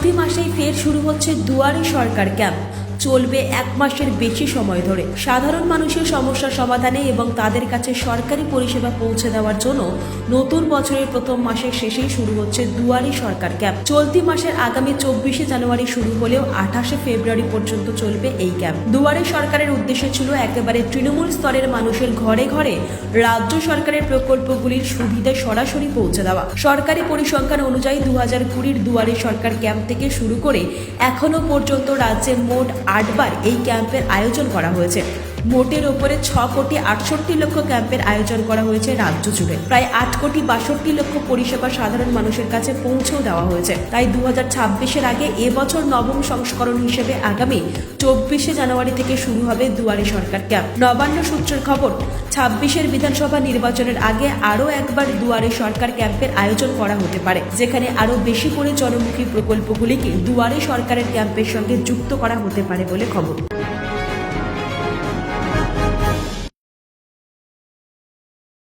চলতি মাসেই ফের শুরু হচ্ছে দুয়ারে সরকার ক্যাম্প। চলবে এক মাসের বেশি সময় ধরে। সাধারণ মানুষের সমস্যার সমাধানে এবং তাদের কাছে সরকারি পরিষেবা পৌঁছে দেওয়ার জন্য নতুন বছরের প্রথম মাসের শেষেই শুরু হচ্ছে দুয়ারি সরকার ক্যাম্প। চলতি মাসের আগামী চব্বিশে জানুয়ারি শুরু হলেও আঠাশে ফেব্রুয়ারি পর্যন্ত চলবে এই ক্যাম্প। দুয়ারি সরকারের উদ্দেশ্য ছিল একেবারে তৃণমূল স্তরের মানুষের ঘরে ঘরে রাজ্য সরকারের প্রকল্পগুলির সুবিধা সরাসরি পৌঁছে দেওয়া। সরকারি পরিসংখ্যান অনুযায়ী দু হাজার কুড়ির দুয়ারে সরকার ক্যাম্প থেকে শুরু করে এখনও পর্যন্ত রাজ্যে মোট আটবার এই ক্যাম্পের আয়োজন করা হয়েছে। মোটের ওপরে ছ কোটি আটষট্টি লক্ষ ক্যাম্পের আয়োজন করা হয়েছে রাজ্য জুড়ে। প্রায় আট কোটি বাষট্টি লক্ষ পরিষেবা সাধারণ মানুষের কাছে পৌঁছেও দেওয়া হয়েছে। তাই দু হাজার ছাব্বিশের আগে এবছর নবম সংস্করণ হিসেবে আগামী চব্বিশে জানুয়ারি থেকে শুরু হবে দুয়ারে সরকার ক্যাম্প। নবান্ন সূত্রের খবর, ছাব্বিশের বিধানসভা নির্বাচনের আগে আরও একবার দুয়ারে সরকার ক্যাম্পের আয়োজন করা হতে পারে, যেখানে আরও বেশি করে জনমুখী প্রকল্পগুলিকে দুয়ারে সরকারের ক্যাম্পের সঙ্গে যুক্ত করা হতে পারে বলে খবর।